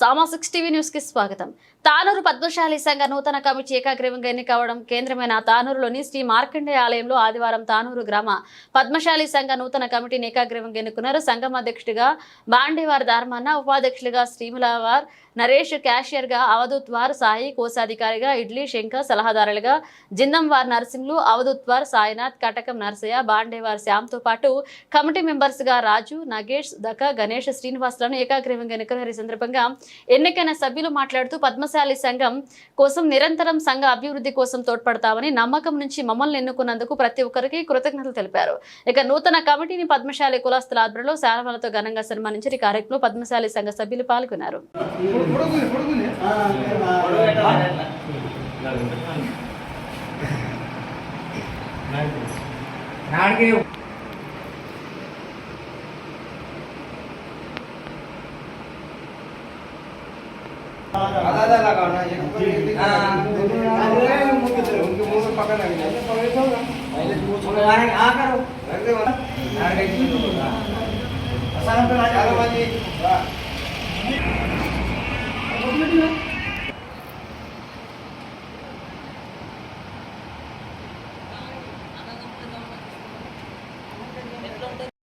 సామా six TV న్యూస్కి స్వాగతం. తానూరు పద్మశాలి సంఘ నూతన కమిటీ ఏకాగ్రీవంగా ఎన్నికవడం కేంద్రమైన తానూరులోని శ్రీ మార్కండే ఆలయంలో ఆదివారం తానూరు గ్రామ పద్మశాలి సంఘ నూతన కమిటీని ఏకాగ్రీవంగా ఎన్నుకున్నారు. సంఘం అధ్యక్షుడిగా బాండేవారి ధర్మన్న ఉపాధ్యక్షుడిగా శ్రీములవార్ నరేష్ క్యాషియర్గా సాయి కోశాధికారిగా ఇడ్లీ శంకర్ సలహాదారులుగా జిందంవార్ నరసింహులు అవధూత్వార్ సాయినాథ్ కటకం నరసయ్య బాండేవార్ శ్యామ్తో పాటు కమిటీ మెంబర్స్గా రాజు నగేష్ దక గణేష్ శ్రీనివాసులను ఏకాగ్రీవంగా ఎన్నుకున్నారు సందర్భంగా ఎన్నికైన సభ్యులు మాట్లాడుతూ పద్మశాలి సంఘం కోసం నిరంతరం సంఘ అభివృద్ధి కోసం తోడ్పడతామని నమ్మకం నుంచి మమ్మల్ని ఎన్నుకున్నందుకు ప్రతి ఒక్కరికి కృతజ్ఞతలు తెలిపారు. ఇక నూతన కమిటీని పద్మశాలి కులాస్తుల ఆధ్వర్యంలో శాలవలతో ఘనంగా సన్మానించారు ఈ కార్యక్రమంలో పద్మశాలి సంఘ సభ్యులు పాల్గొన్నారు. నాడికి అదే